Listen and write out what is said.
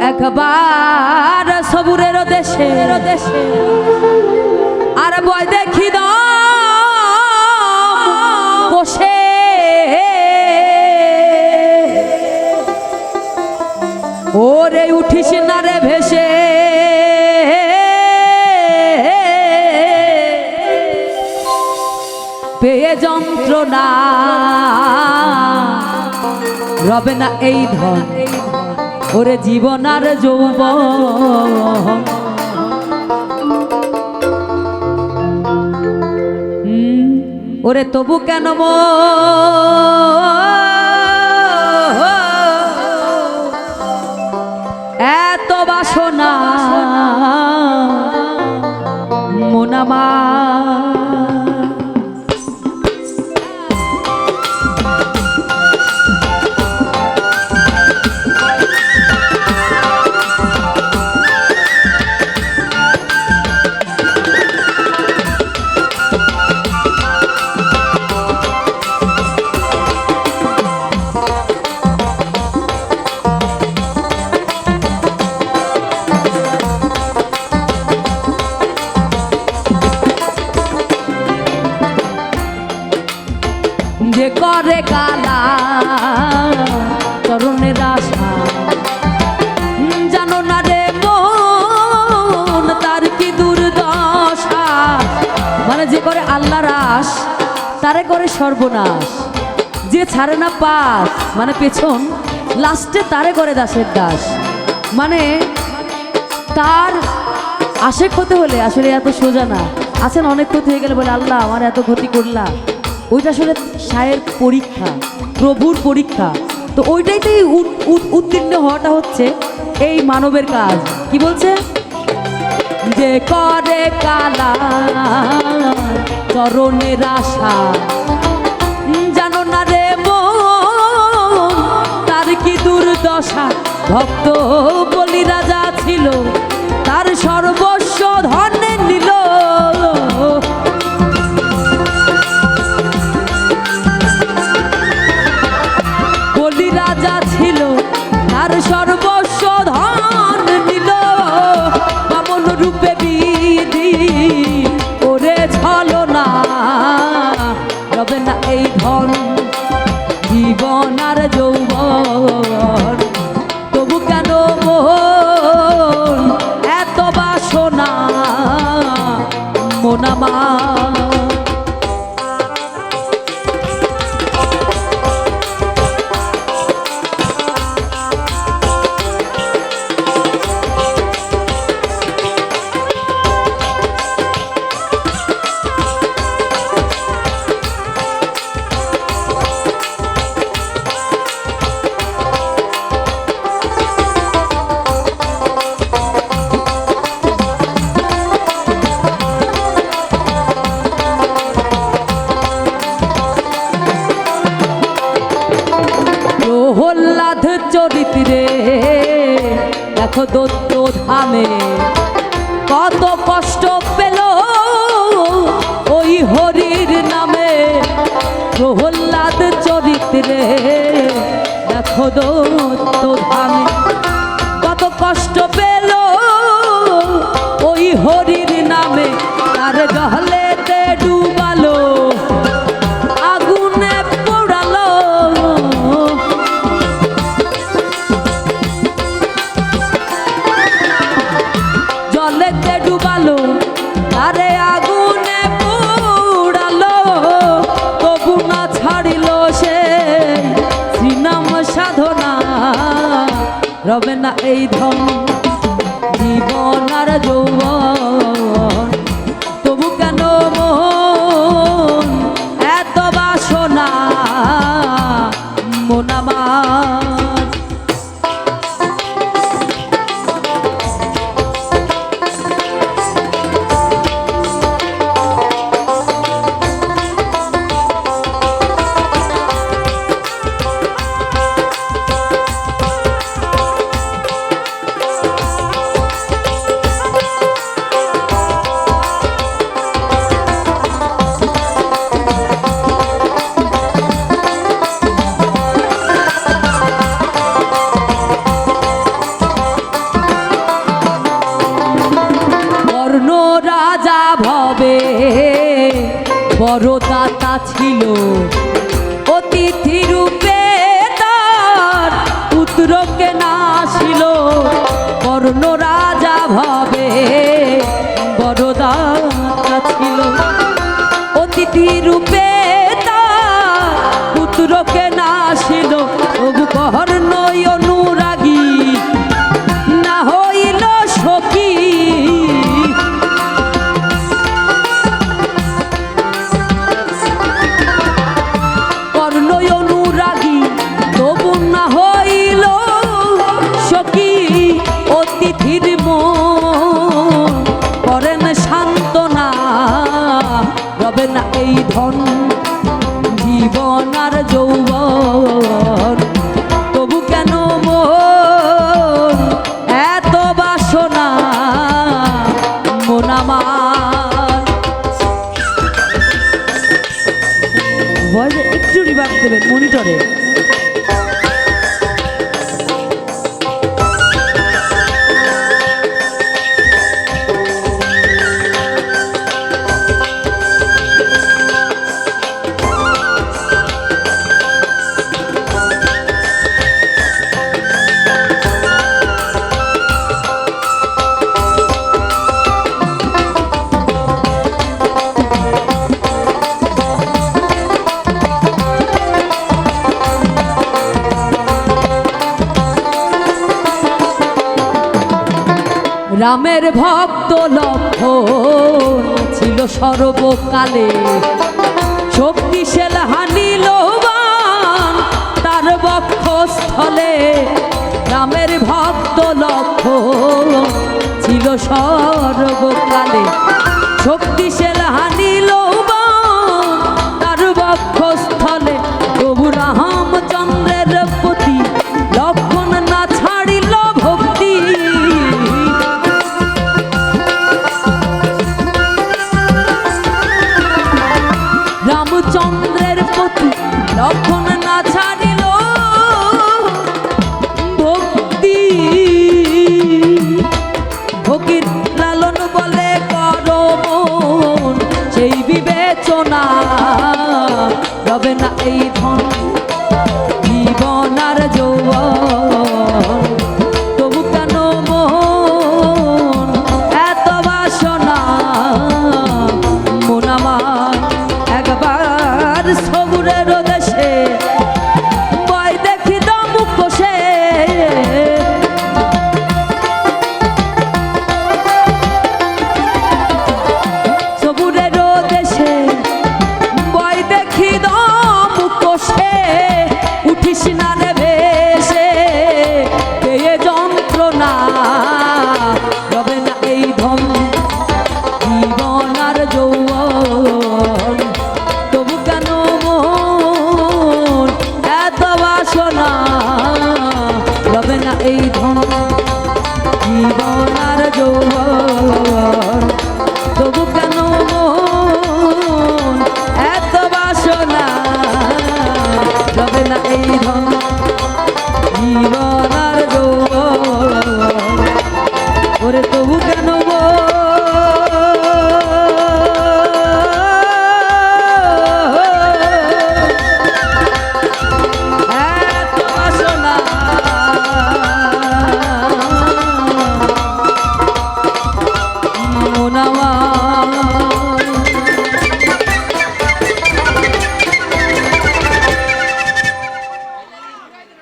একবার সবুরের দেশে। দেশে আর বয় দেখি বসে। ওরে উঠিস না রে ভেসে। পেয়ে যন্ত্রণা। রবে না এই ধন। ওরে জীবন আর যৌব ওরে তবু কেন মো? এত বাসনা মোনামা না রে তার মানে যে করে আল্লাহর আশ, তারে করে সর্বনাশ। যে ছাড়ে না পাস মানে পেছন, লাস্টে তারে করে দাসের দাস। মানে তার আশেক হতে হলে আসলে এত সোজা না। আছেন অনেক ক্ষতি হয়ে গেলে বলে, আল্লাহ, আমার এত ক্ষতি করলা। ওইটা আসলে সায়ের পরীক্ষা, প্রভুর পরীক্ষা। তো ওইটাইতেই উত- উত- উত্তীর্ণ হওয়াটা হচ্ছে এই মানবের কাজ। কি বলছে? যে করে কালা চরণের আশা জানো না রে তার কি দুর্দশা? ভক্ত বলি রাজা ছিল, তার প্রহ্লাদ চরিত্রে। দেখো দত্ত ধামে কত কষ্ট পেল ওই হরির নামে। প্রহ্লাদ চরিত্রে দেখো দত্ত ধামে। রবে না এই ধন। অতিথির করেন সান্ত্বনা রবে না এই ধন, জীবন আর যৌবন। তবু কেন মন? এত বাসনা মোনামা বলে একটু রিভার্স দেবেন মনিটরে রামের ভক্ত লক্ষ্য ছিল সর্বকালে। শক্তিশাল হান না